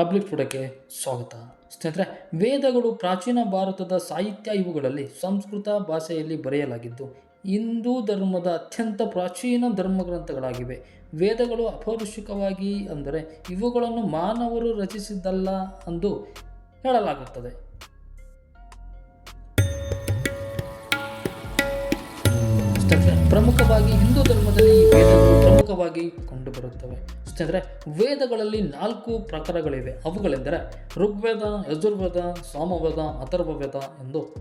Public ಫುಡಕ್ಕೆ ಸ್ವಾಗತ. ಸ್ನೇಹಿತರೆ, ವೇದಗಳು ಪ್ರಾಚೀನ ಭಾರತದ ಸಾಹಿತ್ಯ ಇವುಗಳಲ್ಲಿ ಸಂಸ್ಕೃತ ಭಾಷೆಯಲ್ಲಿ ಬರೆಯಲಾಗಿದ್ದು, ಹಿಂದೂ ಧರ್ಮದ ಅತ್ಯಂತ ಪ್ರಾಚೀನ ಧರ್ಮಗ್ರಂಥಗಳಾಗಿವೆ. ವೇದಗಳು ಅಪೌರುಷಿಕವಾಗಿ ಅಂದರೆ ಇವುಗಳನ್ನು ಮಾನವರು ರಚಿಸಿದ್ದಲ್ಲ ಎಂದು ಹೇಳಲಾಗುತ್ತದೆ. ಪ್ರಮುಖವಾಗಿ ಹಿಂದೂ ಧರ್ಮದಲ್ಲಿ ವೇದಗಳು ಪ್ರಮುಖವಾಗಿ ಕಂಡುಬರುತ್ತವೆ. ಸ್ನೇಹಿತರೆ ವೇದಗಳಲ್ಲಿ ನಾಲ್ಕು ಪ್ರಕಾರಗಳಿವೆ. ಅವುಗಳೆಂದರೆ ಋಗ್ವೇದ, ಯಜುರ್ವೇದ, ಸಾಮವೇದ, ಅಥರ್ವವೇದ ಎಂದು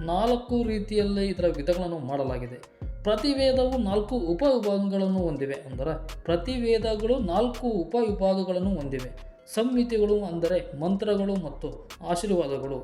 ನಾಲ್ಕು ರೀತಿಯಲ್ಲಿ ಇದರ ವಿಧಗಳನ್ನು ಮಾಡಲಾಗಿದೆ. ಪ್ರತಿ ವೇದವು ನಾಲ್ಕು ಉಪವಿಭಾಗಗಳನ್ನು ಹೊಂದಿವೆ. ಅಂದರೆ ಪ್ರತಿ ವೇದಗಳು ನಾಲ್ಕು ಉಪವಿಭಾಗಗಳನ್ನು ಹೊಂದಿವೆ. ಸಂಹಿತೆಗಳು ಅಂದರೆ ಮಂತ್ರಗಳು ಮತ್ತು ಆಶೀರ್ವಾದಗಳು.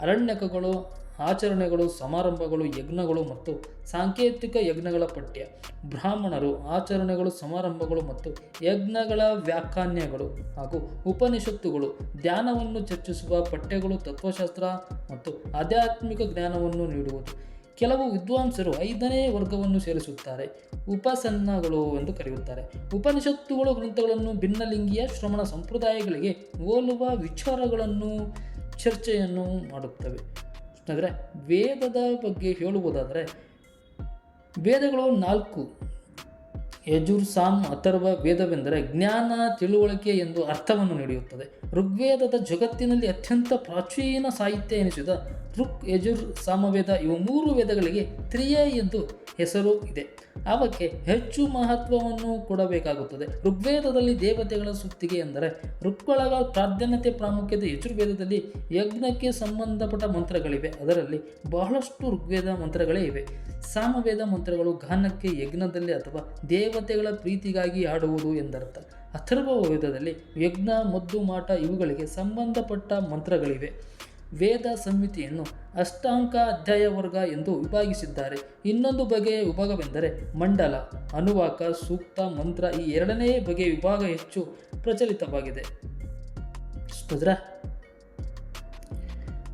ಅರಣ್ಯಕಗಳು ಆಚರಣೆಗಳು, ಸಮಾರಂಭಗಳು, ಯಜ್ಞಗಳು ಮತ್ತು ಸಾಂಕೇತಿಕ ಯಜ್ಞಗಳ ಪಠ್ಯ. ಬ್ರಾಹ್ಮಣರು ಆಚರಣೆಗಳು, ಸಮಾರಂಭಗಳು ಮತ್ತು ಯಜ್ಞಗಳ ವ್ಯಾಖ್ಯಾನಗಳು ಹಾಗೂ ಉಪನಿಷತ್ತುಗಳು ಧ್ಯಾನವನ್ನು ಚರ್ಚಿಸುವ ಪಠ್ಯಗಳು, ತತ್ವಶಾಸ್ತ್ರ ಮತ್ತು ಆಧ್ಯಾತ್ಮಿಕ ಜ್ಞಾನವನ್ನು ನೀಡುವುದು. ಕೆಲವು ವಿದ್ವಾಂಸರು ಐದನೇ ವರ್ಗವನ್ನು ಸೇರಿಸುತ್ತಾರೆ, ಉಪಸನ್ನಗಳು ಎಂದು ಕರೆಯುತ್ತಾರೆ. ಉಪನಿಷತ್ತುಗಳು ಗ್ರಂಥಗಳನ್ನು ಭಿನ್ನಲಿಂಗೀಯ ಶ್ರಮಣ ಸಂಪ್ರದಾಯಗಳಿಗೆ ಹೋಲುವ ವಿಚಾರಗಳನ್ನು, ಚರ್ಚೆಯನ್ನು ಮಾಡುತ್ತವೆ. ಅಂದರೆ ವೇದದ ಬಗ್ಗೆ ಹೇಳುವುದಾದರೆ ವೇದಗಳು ನಾಲ್ಕು. ಯಜುರ್ ಸಾಮ್ ಅಥರ್ವ ವೇದವೆಂದರೆ ಜ್ಞಾನ ತಿಳುವಳಿಕೆ ಎಂದು ಅರ್ಥವನ್ನು ನೀಡುತ್ತದೆ ಋಗ್ವೇದದ ಜಗತ್ತಿನಲ್ಲಿ ಅತ್ಯಂತ ಪ್ರಾಚೀನ ಸಾಹಿತ್ಯ ಎನಿಸಿದ ಋಕ್, ಯಜುರ್, ಸಾಮವೇದ ಇವು ಮೂರು ವೇದಗಳಿಗೆ ತ್ರಿಯ ಎಂದು ಹೆಸರು ಇದೆ. ಅವಕ್ಕೆ ಹೆಚ್ಚು ಮಹತ್ವವನ್ನು ಕೊಡಬೇಕಾಗುತ್ತದೆ. ಋಗ್ವೇದದಲ್ಲಿ ದೇವತೆಗಳ ಸುತ್ತಿಗೆ ಎಂದರೆ ಋಕ್ಕೊಳಗ ಪ್ರಾಧಾನ್ಯತೆ ಪ್ರಾಮುಖ್ಯತೆ ಯಜುರ್ವೇದದಲ್ಲಿ ಯಜ್ಞಕ್ಕೆ ಸಂಬಂಧಪಟ್ಟ ಮಂತ್ರಗಳಿವೆ. ಅದರಲ್ಲಿ ಬಹಳಷ್ಟು ಋಗ್ವೇದ ಮಂತ್ರಗಳೇ ಇವೆ. ಸಾಮವೇದ ಮಂತ್ರಗಳು ಗಾನಕ್ಕೆ ಯಜ್ಞದಲ್ಲಿ ಅಥವಾ ದೇವತೆಗಳ ಪ್ರೀತಿಗಾಗಿ ಆಡುವುದು ಎಂದರ್ಥ. ಅಥರ್ವ ವೇದದಲ್ಲಿ ಯಜ್ಞ, ಮದ್ದು, ಮಾಟ ಇವುಗಳಿಗೆ ಸಂಬಂಧಪಟ್ಟ ಮಂತ್ರಗಳಿವೆ. ವೇದ ಸಂಹಿತೆಯನ್ನು ಅಷ್ಟಾಂಕ ಅಧ್ಯಾಯ ವರ್ಗ ಎಂದು ವಿಭಾಗಿಸಿದ್ದಾರೆ. ಇನ್ನೊಂದು ಬಗೆಯ ವಿಭಾಗವೆಂದರೆ ಮಂಡಲ, ಅನುವಾಕ, ಸೂಕ್ತ, ಮಂತ್ರ ಈ ಎರಡನೇ ಬಗೆಯ ವಿಭಾಗ ಹೆಚ್ಚು ಪ್ರಚಲಿತವಾಗಿದೆ. ಸ್ನೇಹಿತರೆ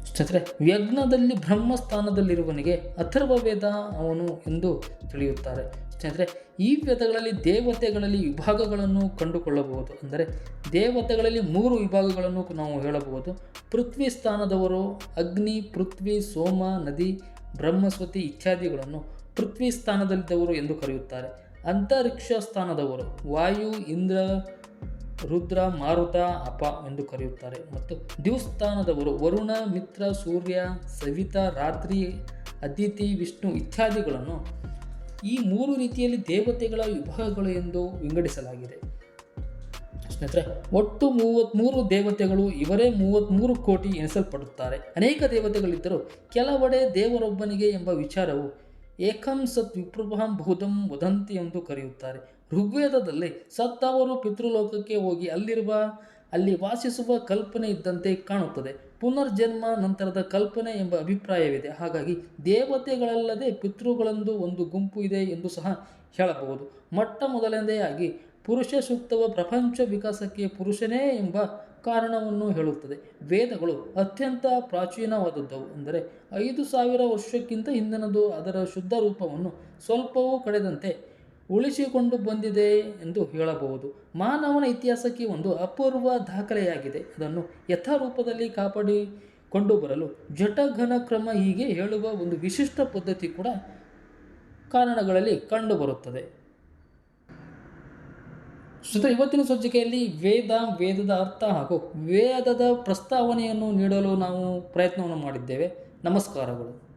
ಸ್ನೇಹಿತರೆ ಯಜ್ಞದಲ್ಲಿ ಬ್ರಹ್ಮಸ್ಥಾನದಲ್ಲಿರುವವನಿಗೆ ಅಥರ್ವ ವೇದ ಅವನು ಎಂದು ತಿಳಿಯುತ್ತಾರೆ. ಸ್ನೇಹಿತರೆ ಈ ವೇದಗಳಲ್ಲಿ ದೇವತೆಗಳಲ್ಲಿ ವಿಭಾಗಗಳನ್ನು ಕಂಡುಕೊಳ್ಳಬಹುದು. ಅಂದರೆ ದೇವತೆಗಳಲ್ಲಿ ಮೂರು ವಿಭಾಗಗಳನ್ನು ನಾವು ಹೇಳಬಹುದು. ಪೃಥ್ವಿ ಸ್ಥಾನದವರು, ಅಗ್ನಿ, ಪೃಥ್ವಿ, ಸೋಮ, ನದಿ ಬ್ರಹ್ಮಸ್ವತಿ ಇತ್ಯಾದಿಗಳನ್ನು ಪೃಥ್ವಿ ಸ್ಥಾನದಲ್ಲಿದ್ದವರು ಎಂದು ಕರೆಯುತ್ತಾರೆ. ಅಂತರಿಕ್ಷ ಸ್ಥಾನದವರು, ವಾಯು, ಇಂದ್ರ, ರುದ್ರ, ಮಾರುತ, ಅಪ ಎಂದು ಕರೆಯುತ್ತಾರೆ. ಮತ್ತು ದಿವಸ್ಥಾನದವರು ವರುಣ, ಮಿತ್ರ, ಸೂರ್ಯ, ಸವಿತಾ, ರಾತ್ರಿ, ಅದಿತಿ, ವಿಷ್ಣು ಇತ್ಯಾದಿಗಳನ್ನು ಈ ಮೂರು ರೀತಿಯಲ್ಲಿ ದೇವತೆಗಳ ವಿಭಾಗಗಳು ಎಂದು ವಿಂಗಡಿಸಲಾಗಿದೆ. ಸ್ನೇಹಿತರೆ, ಒಟ್ಟು ಮೂವತ್ತ್ಮೂರು ದೇವತೆಗಳು ಇವರೇ ಮೂವತ್ತ್ಮೂರು ಕೋಟಿ ಎನಿಸಲ್ಪಡುತ್ತಾರೆ. ಅನೇಕ ದೇವತೆಗಳಿದ್ದರೂ ಕೆಲವೆಡೆ ದೇವರೊಬ್ಬನಿಗೆ ಎಂಬ ವಿಚಾರವು ಏಕಂ ಸತ್ ವಿಪ್ರಭಾಂ ಬಹುದಂ ವದಂತಿ ಎಂದು ಕರೆಯುತ್ತಾರೆ. ಋಗ್ವೇದದಲ್ಲಿ ಸತ್ತವರು ಪಿತೃಲೋಕಕ್ಕೆ ಹೋಗಿ ಅಲ್ಲಿರುವ ಅಲ್ಲಿ ವಾಸಿಸುವ ಕಲ್ಪನೆ ಇದ್ದಂತೆ ಕಾಣುತ್ತದೆ. ಪುನರ್ಜನ್ಮ ನಂತರದ ಕಲ್ಪನೆ ಎಂಬ ಅಭಿಪ್ರಾಯವಿದೆ. ಹಾಗಾಗಿ ದೇವತೆಗಳಲ್ಲದೆ ಪಿತೃಗಳಂದು ಒಂದು ಗುಂಪು ಇದೆ ಎಂದು ಸಹ ಹೇಳಬಹುದು. ಮೊಟ್ಟ ಮೊದಲನೆಯದಾಗಿ ಪುರುಷ ಸೂಕ್ತವ ಪ್ರಪಂಚ ವಿಕಾಸಕ್ಕೆ ಪುರುಷನೇ ಎಂಬ ಕಾರಣವನ್ನು ಹೇಳುತ್ತದೆ. ವೇದಗಳು ಅತ್ಯಂತ ಪ್ರಾಚೀನವಾದದ್ದವು. ಅಂದರೆ ಐದು ಸಾವಿರ ವರ್ಷಕ್ಕಿಂತ ಹಿಂದಿನದು ಅದರ ಶುದ್ಧ ರೂಪವನ್ನು ಸ್ವಲ್ಪವೂ ಕಳೆದಂತೆ ಉಳಿಸಿಕೊಂಡು ಬಂದಿದೆ ಎಂದು ಹೇಳಬಹುದು. ಮಾನವನ ಇತಿಹಾಸಕ್ಕೆ ಒಂದು ಅಪೂರ್ವ ದಾಖಲೆಯಾಗಿದೆ. ಅದನ್ನು ಯಥಾರೂಪದಲ್ಲಿ ಕಾಪಾಡಿಕೊಂಡು ಬರಲು ಜಟಘನ ಕ್ರಮ ಹೀಗೆ ಹೇಳುವ ಒಂದು ವಿಶಿಷ್ಟ ಪದ್ಧತಿ ಕೂಡ ಕಾರಣಗಳಲ್ಲಿ ಕಂಡುಬರುತ್ತದೆ. ಸುತ ಇವತ್ತಿನ ಸಂಚಿಕೆಯಲ್ಲಿ ವೇದ ವೇದದ ಅರ್ಥ ಹಾಗೂ ವೇದದ ಪ್ರಸ್ತಾವನೆಯನ್ನು ನೀಡಲು ನಾವು ಪ್ರಯತ್ನವನ್ನು ಮಾಡಿದ್ದೇವೆ. ನಮಸ್ಕಾರಗಳು.